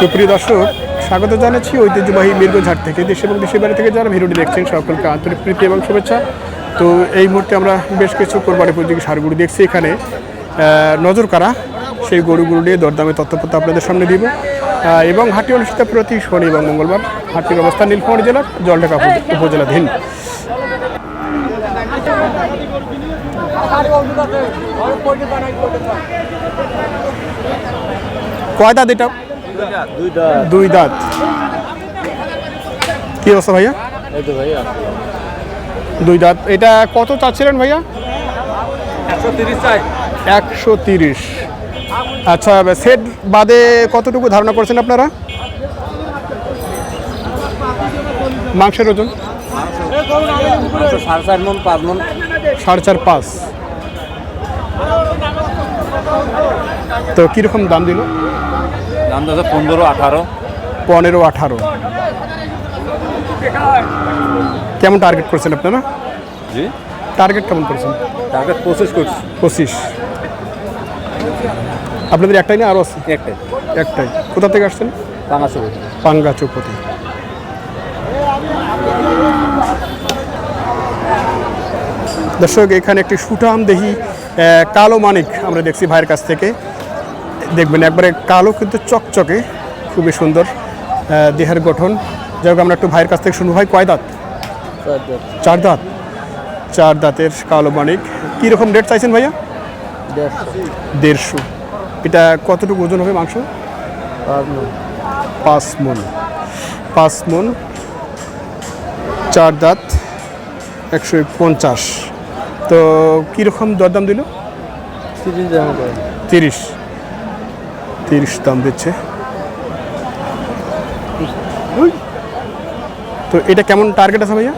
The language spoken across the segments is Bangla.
সুপ্রিয় দর্শক, স্বাগত জানাচ্ছি ঐতিহ্যবাহী মির্গঝাট থেকে। দেশ এবং দেশের বাইরে থেকে যারা ভিডিওটি দেখছেন, সকলকে আন্তরিক প্রীতি এবং শুভেচ্ছা। তো এই মুহূর্তে আমরা বেশ কিছু কোরবানি উপযোগী সারগুলো দেখছি এখানে। নজর কারা? সেই গরুগুলো নিয়ে দরদামে তথ্যপত্র আপনাদের সামনে দিব। এবং হাটি অনুষ্ঠিত প্রতি শনি এবং মঙ্গলবার। হাটির অবস্থান নীলফামারী জেলার জলঢাকা উপজেলাধীন। কয় দাঁত এটা? দুইটা দুই দাঁত। কি অবস্থা ভাইয়া? দুই দাঁত। এটা কত চাচ্ছিলেন ভাইয়া? একশো তিরিশ। আচ্ছা সেট বাদে কতটুকু ধারণা করছেন আপনারা? মাংসের ওজন? সাড়ে চার পাঁচ। তো কীরকম দাম দিল? দাদা পনেরো আঠারো। পনেরো আঠারো। কেমন টার্গেট করছেন আপনারা? জি। টার্গেট কেমন করেছেন? টার্গেট প্রসেস করছি। পঁচিশ। আপনাদের একটাই না আরও আছে? একটাই। একটাই। কোথা থেকে আসছেন? পাঁচশো পাঙ্গা চৌপতি। দর্শক এখানে একটি সুটাম দেহি কালো মানিক আমরা দেখছি ভাইয়ের কাছ থেকে। দেখবেন একবারে কালো কিন্তু চকচকে খুবই সুন্দর দেহের গঠন। যাই হোক আমরা একটু ভাইয়ের কাছ থেকে শুনব। ভাই কয় দাঁত? চার দাঁত। চার দাঁতের কালো মানিক। কীরকম রেট চাইছেন ভাইয়া? দেড়শো। এটা কতটুকু ওজন হবে মাংস? পাঁচ মন। পাঁচ মন। চার দাঁত একশো পঞ্চাশ। তো কীরকম দরদাম দিল? তিরিশ। তিরিশ দাম দিচ্ছে। তো এটা কেমন টার্গেট আছে ভাইয়া?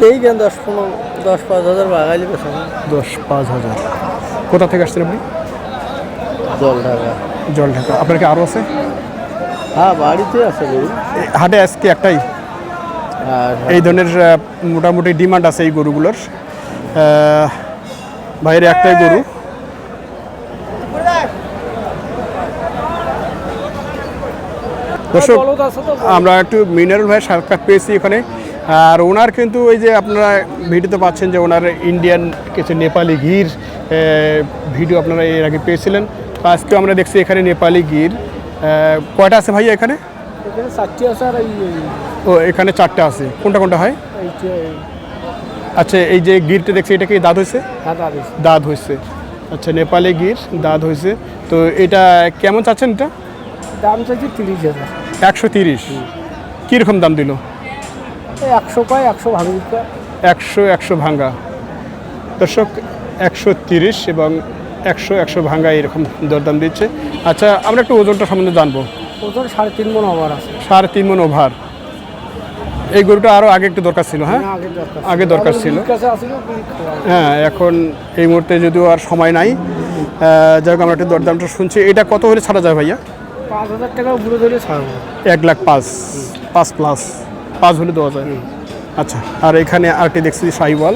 দেই কেন দশ পনেরো দশ পাঁচ হাজার বাগাইলে দশ পাঁচ হাজার। কোথা থেকে আসছেন আপনি? জল ঢাকা জল ঢাকা আপনার কি আরও আছে? হ্যাঁ বাড়িতে আছে হাটে আজকে একটাই। আর এই ধরনের মোটামুটি ডিমান্ড আছে এই গরুগুলোর। বাইরে একটাই গরু। দর্শক আমরা একটু মিনারেল ভাইয়ের সাক্ষাৎ পেয়েছি এখানে। আর ওনার কিন্তু ওই যে আপনারা ভিডিওতে পাচ্ছেন যে ওনার ইন্ডিয়ান কিছু নেপালি গির আহ, ভিডিও আপনারা এর আগে পেয়েছিলেন। আজকে আমরা দেখছি এখানে নেপালি গির। আহ, কয়টা আছে ভাইয়া এখানে? ও এখানে চারটা আছে। কোনটা কোনটা হয়? আচ্ছা এই যে গিরটা দেখছি এটা কি দাঁত হয়েছে হাতা দাঁত হয়েছে আচ্ছা নেপালে গির দাঁত হয়েছে তো এটা কেমন চাচ্ছেন এটা? দাম চাইছি তিরিশ হাজার। একশো তিরিশ। কীরকম দাম দিল? একশো কয় একশো ভাঙি একশো একশো ভাঙ্গা দর্শক একশো তিরিশ এবং একশো একশো ভাঙ্গা এরকম দরদাম দিচ্ছে। আচ্ছা আমরা একটু ওজনটা সম্বন্ধে জানব। ওজন সাড়ে তিন মন আমার আছে। সাড়ে তিন মন ওভার। এই গরুটা আরও আগে একটু দরকার ছিল হ্যাঁ? আগে দরকার ছিল। হ্যাঁ এখন এই মুহূর্তে যদিও আর সময় নাই যাই হোক আমরা একটু দরদামটা শুনছি। এটা কত হলে ছাড়া যায় ভাইয়া? পাঁচ হাজার টাকা উপরে ধরে ছাড়বো। এক লাখ পাঁচ পাঁচ প্লাস পাঁচ হলে দেওয়া যায়। আচ্ছা আর এখানে আরটি দেখছি সাইওয়াল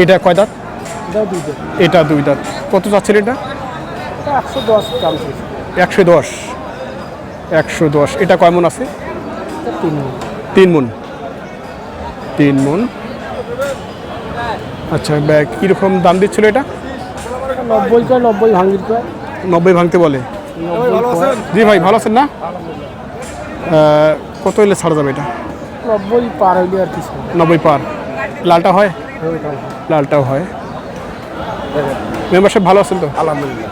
এটা কয় দাঁত? এটা দুই দাঁত। কত চাচ্ছেন এটা? একশো দশ একশো দশ। একশো দশ। এটা কয় মন আছে? তিন মন। তিন মন। তিন মন। আচ্ছা ব্যাগ কীরকম দাম দিচ্ছিল এটা নব্বই কয় নব্বই ভাঙির কয়। নব্বই ভাঙতে বলে। জি ভাই ভালো আছেন না? কত হলে ছাড়া যাবে এটা? নব্বই পার হইলে আর কিছু নব্বই পার। লালটা হয়? লালটাও হয়। মেম্বারশিপ ভালো আছেন তো? আলহামদুলিল্লাহ।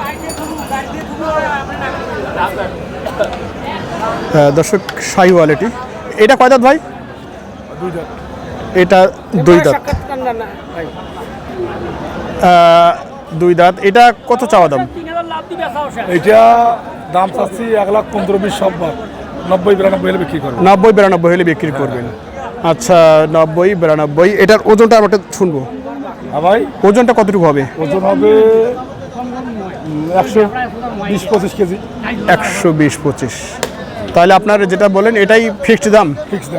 দর্শক শাহিওয়াল এটি এটা কয় দাঁত ভাই? এটা দুই দাঁত। দুই দাঁত। এটা কত চাওয়া দাম? এটা দাম চাচ্ছি এক লাখ পনেরো বিশ সব নব্বই বিরানব্বই হলে বিক্রি করব। নব্বই বিরানব্বই হলে বিক্রি করবেন। আচ্ছা নব্বই বিরানব্বই এটার ওজনটা আমরা একটু শুনব। হ্যাঁ ভাই। ওজনটা কতটুকু হবে? ওজন হবে একশো বিশ পঁচিশ কেজি। একশো বিশ পঁচিশ। তাহলে আপনার যেটা বলেন এটাই ফিক্সড দাম।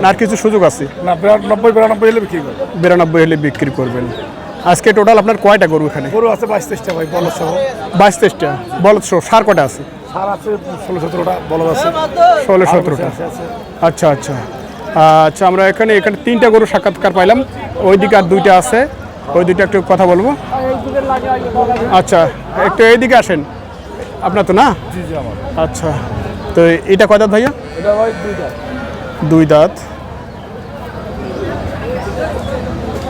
আর কিছু সুযোগ আছে? না বিরানব্বই বিরানব্বই হলে বিক্রি করব। বিরানব্বই হলে বিক্রি করবেন। আজকে টোটাল আপনার কয়টা গরু এখানে? গরু আছে বাইশ তেইশটা ভাই বলদ সহ। বাইশ তেইশটা। বলদ সহ সার কটা আছে? সার আছে ষোলো সতেরোটা বলদ আছে। ষোলো সতেরোটা। আচ্ছা আচ্ছা। আচ্ছা আমরা এখানে এখানে তিনটা গরু সাক্ষাৎকার পাইলাম। ওই ওইদিকে আর দুইটা আছে। ওই দুইটা একটু কথা বলব। আচ্ছা একটু এইদিকে আসেন। আপনার তো না? আচ্ছা তো এটা কয় দাঁত ভাইয়া? দুই দাঁত।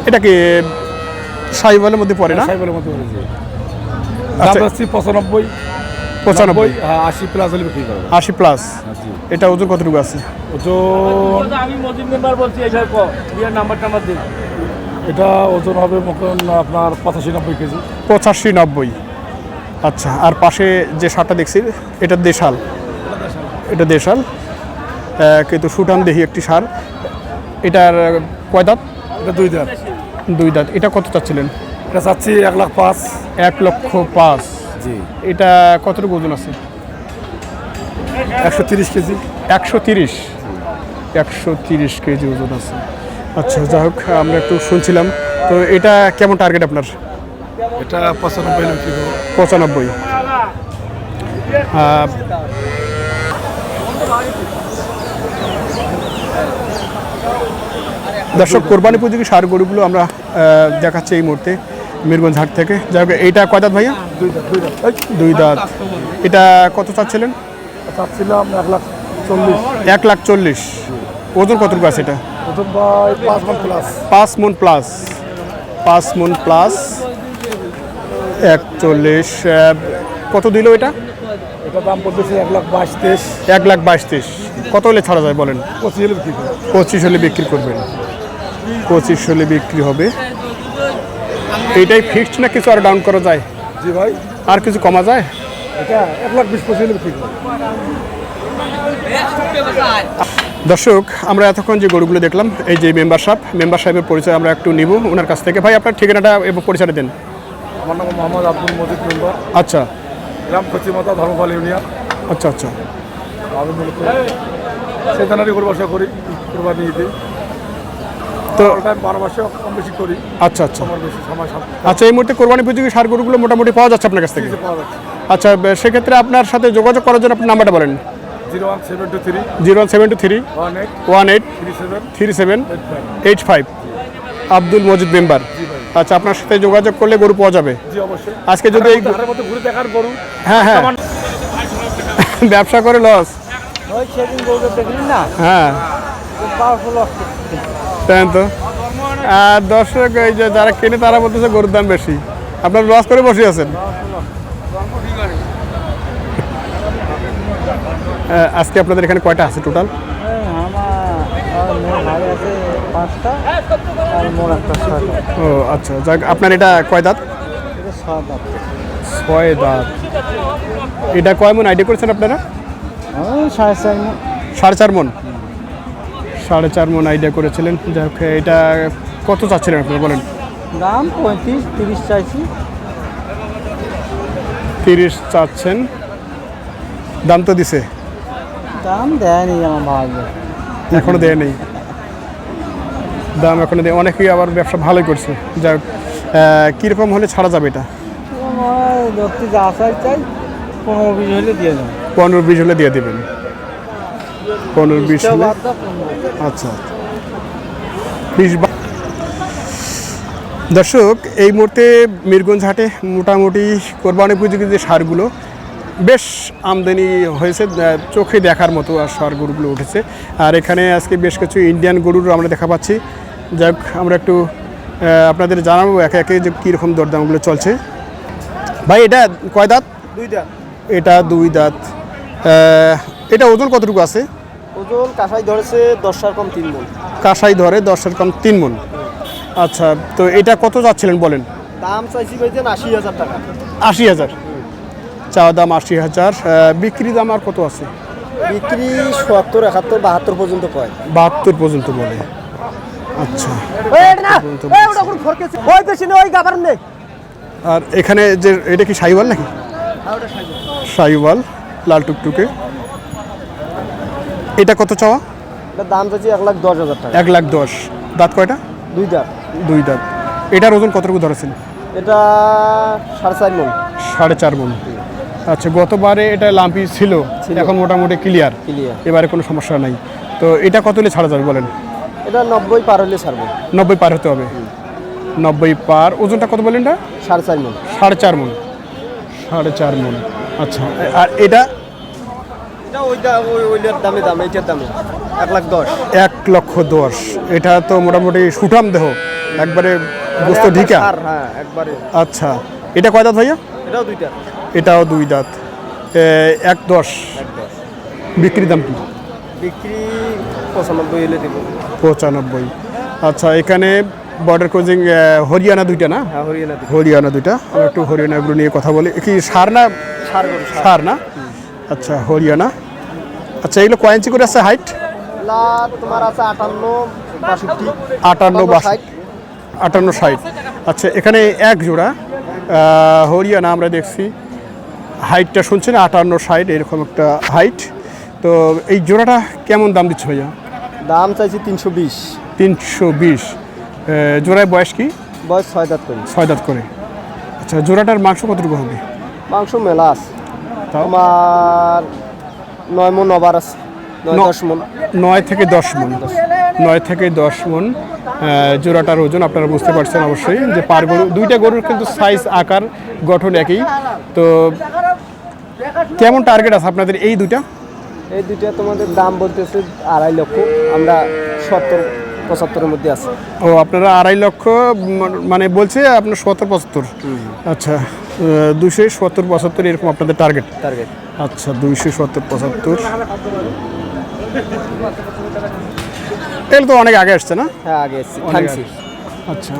এটা কি সাইবালের মধ্যে পড়ে না? সাইকেলের মধ্যে পড়েছে দাম আচ্ছা। পঁচানব্বই। পঁচানব্বই। হ্যাঁ আশি প্লাস হলে বিক্রি করব। আশি প্লাস। এটা ওজন কতটুকু আছে? ওজন আমি মজিদ মেম্বার বলছি এইসব বিয়ের নাম্বার টাম্বার দিন। এটা ওজন হবে মতন আপনার পঁচাশি নব্বই কেজি। পঁচাশি নব্বই। আচ্ছা আর পাশে যে সারটা দেখছি এটা দেশাল। এটা দেশাল। কিন্তু সুটান দেহি একটি সার এটার কয় দাঁত? এটা দুই দাম দুই দাঁত। এটা কত চাচ্ছিলেন? এটা চাচ্ছি এক লাখ পাঁচ। এক লক্ষ পাঁচ। জি। এটা কতটুকু ওজন আছে? একশো তিরিশ কেজি। একশো তিরিশ। একশো তিরিশ কেজি ওজন আছে। আচ্ছা যাই হোক আমরা একটু শুনছিলাম। তো এটা কেমন টার্গেট আপনার? এটা পঁচানব্বই পঁচানব্বই। দর্শক কোরবানি উপযোগী সার গরুগুলো আমরা দেখাচ্ছি এই মুহূর্তে মিরগঞ্জ হাট থেকে। যাই হোক এইটা কয় দাঁত ভাইয়া? দুই দাঁত এটা কত চাচ্ছিলেন? চাচ্ছিলাম এক লাখ চল্লিশ। এক লাখ চল্লিশ। ওজন কত আছে এটা? পাঁচ মান প্লাস পাঁচ মন প্লাস একচল্লিশ কত দিল এটা? এটা দাম পড়তেছে এক লাখ বাইশ তেইশ। এক লাখ বাইশ তেইশ। কত হলে ছাড়া যায় বলেন? পঁচিশ হলে বিক্রি পঁচিশ হলে বিক্রি করবেন। পঁচিশ হলে বিক্রি হবে। এইটাই ফিক্সড না কিছু আর ডাউন করা যায়? জি ভাই। আর কিছু কমা যায়? এটা এক লাখ বিশ পঁচিশ হলে দর্শক আমরা এতক্ষণ যে গরুগুলো দেখলাম এই যে মেম্বার সাহেব মেম্বার সাহেবের পরিচয় আমরা একটু নিব ওনার কাছ থেকে। ভাই আপনার ঠিকানাটা এবং পরিচয়টা দেন। আমার নাম মোহাম্মদ আব্দুল মজিদ মেম্বার। আচ্ছা। গ্রাম পশ্চিমতা ধর্মপাল ইউনিয়ন। আচ্ছা আচ্ছা। আমি মূলত সেখানেরই গরু বাসা করি কোরবানি ঈদে। তো বারো মাসে কম বেশি করি। আচ্ছা আচ্ছা। আচ্ছা এই মুহূর্তে কোরবানি উপযোগী সার গরুগুলো মোটামুটি পাওয়া যাচ্ছে আপনার কাছ থেকে? আচ্ছা সেক্ষেত্রে আপনার সাথে যোগাযোগ করার জন্য আপনার নাম্বারটা বলেন। Zero one seven two three. Zero one seven two three. One eight. Three seven. Eight five. Abdul Majid member. আচ্ছা আপনার সাথে যোগাযোগ করলে গরু পাওয়া যাবে? আজকে যদি এই ঘুরে দেখার গরু। হ্যাঁ হ্যাঁ। ব্যবসা করে লস। হ্যাঁ। পাওয়ারফুল তাই তো? আর দর্শক এই যে যারা কেনে তারা বলতেছে গরুর দাম বেশি। আপনার লস করে বসে আছেন। আজকে আপনাদের এখানে কয়টা আছে টোটাল ও আচ্ছা যাক আপনার এটা কয় দাঁত? এটা ছয় দাঁত। এটা কয় মন? আইডিয়া করেছেন আপনারা? সাড়ে চার মণ। সাড়ে চার মন। সাড়ে চার মন আইডিয়া করেছিলেন। যাই হোক এটা কত চাচ্ছিলেন আপনি বলেন? দাম পঁয়ত্রিশ তিরিশ চাইছি। তিরিশ চাচ্ছেন। দাম তো দিছে। দাম দেয়নি আমার ভাই। এখনও দেয় নেই দাম এখনও দেয় অনেকেই আবার ব্যবসা ভালোই করছে। যাই হোক কীরকম হলে ছাড়া যাবে এটা? যা চাই চাই পনেরো বিশ হলে দিয়ে দেবো। পনেরো বিশ হলে দিয়ে দেবেন। পনেরো বিশ আচ্ছা। বিশ দর্শক এই মুহূর্তে মিরগঞ্জ হাটে মোটামুটি কোরবানি উপযোগী যে সারগুলো বেশ আমদানি হয়েছে চোখে দেখার মতো আর সার গরুগুলো উঠেছে। আর এখানে আজকে বেশ কিছু ইন্ডিয়ান গরুর আমরা দেখা পাচ্ছি। যাক আমরা একটু আপনাদের জানাব একে একে যে কীরকম দরদামগুলো চলছে। ভাই এটা কয় দাঁত? দুই দাঁত। এটা দুই দাঁত। এটা ওজন কতটুকু আছে? ওজন কাঁসাই ধরেছে দশটার কম তিন মন। কাঁসাই ধরে দশের কম তিন মন। আচ্ছা তো এটা কত যাচ্ছিলেন বলেন? দাম চাইছি ভাইজান আশি হাজার টাকা। আশি হাজার। চা দাম আশি হাজার। বিক্রি দাম আর কত আছে? বিক্রি সত্তর একাত্তর বাহাত্তর পর্যন্ত কয়। বাহাত্তর পর্যন্ত বলে। আচ্ছা। ওই বেশি ওই গাবার নেই। আর এখানে যে এটা কি সাইওয়াল নাকি? সাইওয়াল লাল টুকটুকে। এটা কত চাওয়া? এটা দাম চাইছি এক লাখ দশ হাজার টাকা। এক লাখ দশ। দাঁত কয়টা? দুই দাঁত। দুই দাঁত। এটার ওজন কতটুকু ধরেছেন? এটা সাড়ে চার মন। সাড়ে চার মন। আচ্ছা গতবারে এটা লাম্পি ছিল। ছিল। এখন মোটামুটি ক্লিয়ার। ক্লিয়ার। এবারে কোনো সমস্যা নাই। তো এটা কত হলে ছাড়া যাবে বলেন? এটা নব্বই পার হলে ছাড়বো। নব্বই পার হতে হবে। নব্বই পার। ওজনটা কত বলেন এটা? সাড়ে চার মন। সাড়ে চার মন। সাড়ে চার মন। আচ্ছা আর এটা? এটা ওই ওইটার দামে দাম এইটার দামে। এক লাখ দশ। এক লক্ষ দশ। এটা তো মোটামুটি সুঠাম দেহ। একবারে গোস্ত ঢিকা। হ্যাঁ একবারে। আচ্ছা। এটা কয় দাঁত ভাইয়া? এটাও দুইটা এটাও দুই দাঁত। এক দশ। বিক্রির দাম কি? বিক্রি পঁচানব্বই এলে দেবো। পঁচানব্বই। আচ্ছা এখানে বর্ডার ক্রসিং হরিয়ানা দুইটা না? হ্যাঁ হরিয়ানা দুইটা। আমরা একটু হরিয়ানাগুলো নিয়ে কথা বলি। কি সার না? সার না? আচ্ছা হরিয়ানা। আচ্ছা এগুলো কয় ইঞ্চি করে আছে হাইট তোমার আছে আটান্ন বাষট্টি। আটান্ন বাস ষাট। আটান্ন ষাট। আচ্ছা এখানে এক জোড়া হরিয়ানা আমরা দেখছি। হাইটটা শুনছেন আটান্ন ষাট এরকম একটা হাইট তো এই জোড়াটা কেমন দাম দিচ্ছে ভাইয়া? দাম চাইছি তিনশো বিশ। তিনশো বিশ। জোড়ায় বয়স কি? বয়স ছয় দাঁত করি। ছয় দাঁত করে। আচ্ছা জোড়াটার মাংস কতটুকু হবে? মাংস মেলা আছে তোমার নয় মন আবার আছে। নয় দশ মন। নয় থেকে দশ মন। নয় থেকে দশ মন জোড়াটার ওজন আপনারা বুঝতে পারছেন অবশ্যই যে পার গরু দুইটা গরুর কিন্তু সাইজ আকার গঠন একই। তো কেমন টার্গেট আছে আপনাদের এই দুটা এই দুটা তোমাদের দাম বলতেছে আড়াই লক্ষ। আমরা সত্তর পঁচাত্তরের মধ্যে আছে। ও আপনারা আড়াই লক্ষ মানে বলছে আপনার সত্তর পঁচাত্তর। আচ্ছা দুশো সত্তর পঁচাত্তর এরকম আপনাদের টার্গেট টার্গেট আচ্ছা দুইশো সত্তর পঁচাত্তর। এগুলো তো অনেক আগে আসছে না? হ্যাঁ আগে আগে। আচ্ছা।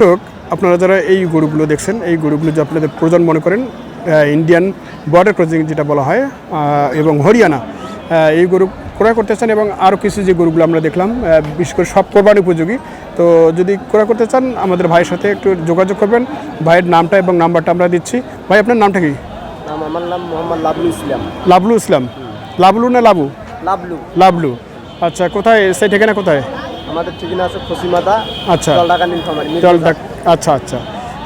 হোক আপনারা যারা এই গরুগুলো দেখছেন এই গরুগুলো যে আপনাদের প্রয়োজন মনে করেন ইন্ডিয়ান বর্ডার ক্রসিং যেটা বলা হয় এবং হরিয়ানা এই গরু ক্রয় করতে চান এবং আরও কিছু যে গরুগুলো আমরা দেখলাম বিশেষ করে সব কোরবানি উপযোগী। তো যদি ক্রয় করতে চান আমাদের ভাইয়ের সাথে একটু যোগাযোগ করবেন। ভাইয়ের নামটা এবং নাম্বারটা আমরা দিচ্ছি। ভাই আপনার নামটা কি? নাম আমার নাম মোহাম্মদ লাবলু ইসলাম। লাবলু ইসলাম। লাবলু না লাবু? লাবলু। লাবলু। আচ্ছা কোথায়? সেই ঠিকানা কোথায়? আমাদের ঠিকানা আছে খসিমাদা আচ্ছা। নীলফামারী আচ্ছা আচ্ছা।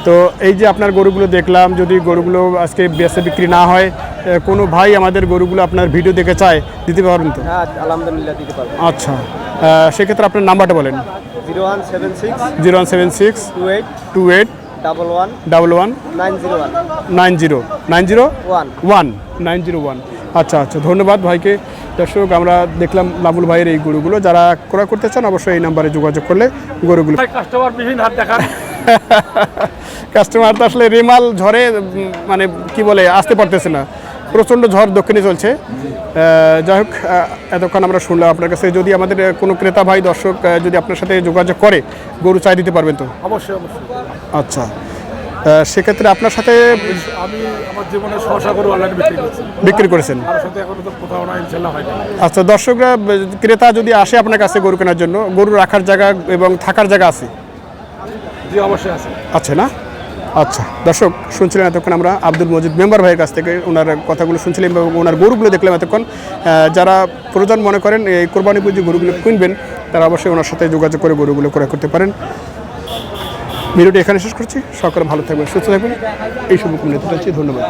তো এই যে আপনার গরুগুলো দেখলাম যদি গরুগুলো আজকে বেচে বিক্রি না হয় কোনো ভাই আমাদের গরুগুলো আপনার ভিডিও দেখে চায় দিতে পারবেন তো? হ্যাঁ আলহামদুলিল্লাহ দিতে পারব। আচ্ছা সেক্ষেত্রে আপনার নাম্বারটা বলেন। Zero one seven six zero one seven six two eight two eight double one double one nine zero one nine zero nine zero? One. One nine zero one. আচ্ছা আচ্ছা ধন্যবাদ ভাইকে। দর্শক আমরা দেখলাম লাবুল ভাইয়ের এই গরুগুলো। যারা ক্রয় করতে চান অবশ্যই এই নাম্বারে যোগাযোগ করলে গরুগুলো কাস্টমার বিভিন্ন হাত দেখান। কাস্টমার তো আসলে রিমাল ঝড়ে মানে কি বলে আসতে পারতেছে না। প্রচণ্ড ঝড় দক্ষিণে চলছে। যাই হোক এতক্ষণ আমরা শুনলাম আপনার কাছে। যদি আমাদের কোনো ক্রেতা ভাই দর্শক যদি আপনার সাথে যোগাযোগ করে গরু চাই দিতে পারবেন তো? অবশ্যই অবশ্যই। আচ্ছা। সেক্ষেত্রে আপনার সাথে আমি আমার জীবনে শশা গরু অনলাইনে বিক্রি করছি। বিক্রি করেছেন? সাথে এখনও তো কোথাও না ইনশাল্লাহ হয়নি আচ্ছা দর্শকরা ক্রেতা যদি আসে আপনার কাছে গরু কেনার জন্য গরু রাখার জায়গা এবং থাকার জায়গা আছে? অবশ্যই আছে। না? আচ্ছা দর্শক, শুনছিলেন এতক্ষণ আমরা আব্দুল মজিদ মেম্বার ভাইয়ের কাছ থেকে ওনার কথাগুলো শুনছিলাম এবং ওনার গরুগুলো দেখলাম এতক্ষণ। যারা প্রয়োজন মনে করেন এই কোরবানি পুজো গরুগুলো কিনবেন, তারা অবশ্যই ওনার সাথে যোগাযোগ করে গরুগুলো ক্রয় করতে পারেন। ভিডিওটি এখানে শেষ করছি। সকলে ভালো থাকবেন, সুস্থ থাকবেন। এই শুভকামনা চাচ্ছি ধন্যবাদ।